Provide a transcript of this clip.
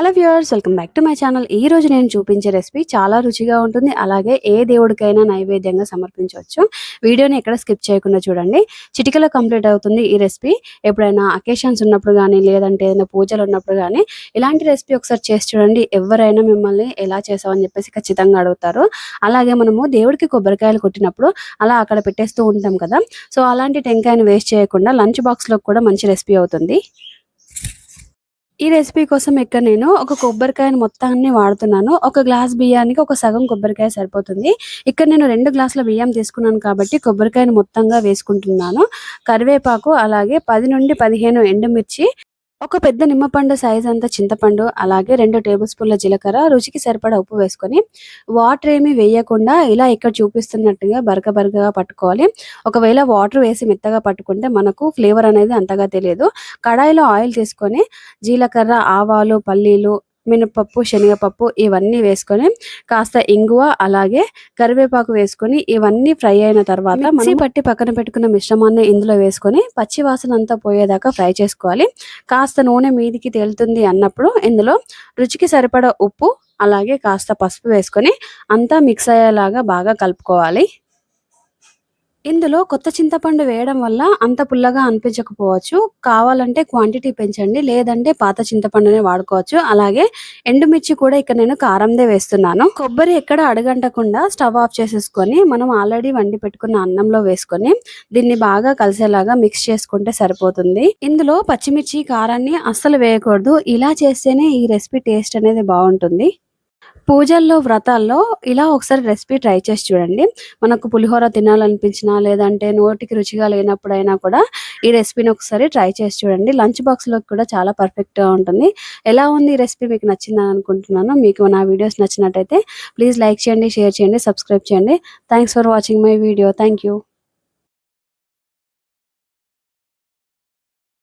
Hello viewers welcome back to my channel. ఈ రోజు నేను చూపించే రెసిపీ చాలా రుచిగా ఉంటుంది. అలాగే ఏ దేవుడికైనా నైవేద్యంగా సమర్పించవచ్చు. వీడియోని ఎక్కడ స్కిప్ చేయకుండా చూడండి. చిటికలో కంప్లీట్ అవుతుంది ఈ రెసిపీ. ఎప్పుడైనా అకేషన్స్ ఉన్నప్పుడు కానీ లేదంటే ఏదైనా పూజలు ఉన్నప్పుడు కానీ ఇలాంటి రెసిపీ ఒకసారి చేసి చూడండి. ఎవరైనా మిమ్మల్ని ఎలా చేసామని చెప్పేసి ఖచ్చితంగా అడుగుతారు. అలాగే మనము దేవుడికి కొబ్బరికాయలు కొట్టినప్పుడు అలా అక్కడ పెట్టేస్తూ ఉంటాం కదా. సో అలాంటి టెంకాయని వేస్ట్ చేయకుండా లంచ్ బాక్స్లో కూడా మంచి రెసిపీ అవుతుంది. ఈ రెసిపీ కోసం ఇక్కడ నేను ఒక కొబ్బరికాయను మొత్తాన్ని వాడుతున్నాను. ఒక గ్లాస్ బియ్యానికి ఒక సగం కొబ్బరికాయ సరిపోతుంది. ఇక్కడ నేను రెండు గ్లాసుల బియ్యం తీసుకున్నాను కాబట్టి కొబ్బరికాయను మొత్తంగా వేసుకుంటున్నాను. కరివేపాకు అలాగే పది నుండి పదిహేను ఎండుమిర్చి ఒక పెద్ద నిమ్మపండు సైజ్ అంత చింతపండు అలాగే రెండు టేబుల్ స్పూన్ల జీలకర్ర రుచికి సరిపడా ఉప్పు వేసుకొని వాటర్ ఏమి వేయకుండా ఇలా ఇక్కడ చూపిస్తున్నట్టుగా బరక బరకగా పట్టుకోవాలి. ఒకవేళ వాటర్ వేసి మెత్తగా పట్టుకుంటే మనకు ఫ్లేవర్ అనేది అంతగా తెలియదు. కడాయిలో ఆయిల్ తీసుకొని జీలకర్ర ఆవాలు పల్లీలు మినపప్పు శనగపప్పు ఇవన్నీ వేసుకొని కాస్త ఇంగువ అలాగే కరివేపాకు వేసుకొని ఇవన్నీ ఫ్రై అయిన తర్వాత మిక్సీ పట్టి పక్కన పెట్టుకున్న మిశ్రమాన్ని ఇందులో వేసుకొని పచ్చి వాసన అంతా పోయేదాకా ఫ్రై చేసుకోవాలి. కాస్త నూనె మీదికి తేలుతుంది అన్నప్పుడు ఇందులో రుచికి సరిపడా ఉప్పు అలాగే కాస్త పసుపు వేసుకొని అంతా మిక్స్ అయ్యేలాగా బాగా కలుపుకోవాలి. ఇందులో కొత్త చింతపండు వేయడం వల్ల అంత పుల్లగా అనిపించకపోవచ్చు. కావాలంటే క్వాంటిటీ పెంచండి లేదంటే పాత చింతపండునే వాడుకోవచ్చు. అలాగే ఎండుమిర్చి కూడా ఇక్కడ నేను కారందే వేస్తున్నాను. కొబ్బరి ఎక్కడ అడగంటకుండా స్టవ్ ఆఫ్ చేసేసుకొని మనం ఆల్రెడీ వండి పెట్టుకున్న అన్నంలో వేసుకొని దీన్ని బాగా కలిసేలాగా మిక్స్ చేసుకుంటే సరిపోతుంది. ఇందులో పచ్చిమిర్చి కారాన్ని అస్సలు వేయకూడదు. ఇలా చేస్తేనే ఈ రెసిపీ టేస్ట్ అనేది బాగుంటుంది. పూజల్లో వ్రతాల్లో ఇలా ఒకసారి రెసిపీ ట్రై చేసి చూడండి. మనకు పులిహోర తినాలనిపించినా లేదంటే నోటికి రుచిగా లేనప్పుడైనా కూడా ఈ రెసిపీని ఒకసారి ట్రై చేసి చూడండి. లంచ్ బాక్స్లోకి కూడా చాలా పర్ఫెక్ట్గా ఉంటుంది. ఎలా ఉంది ఈ రెసిపీ? మీకు నచ్చిందని అనుకుంటున్నాను. మీకు నా వీడియోస్ నచ్చినట్టయితే ప్లీజ్ లైక్ చేయండి షేర్ చేయండి సబ్స్క్రైబ్ చేయండి. Thanks for watching my video. Thank you.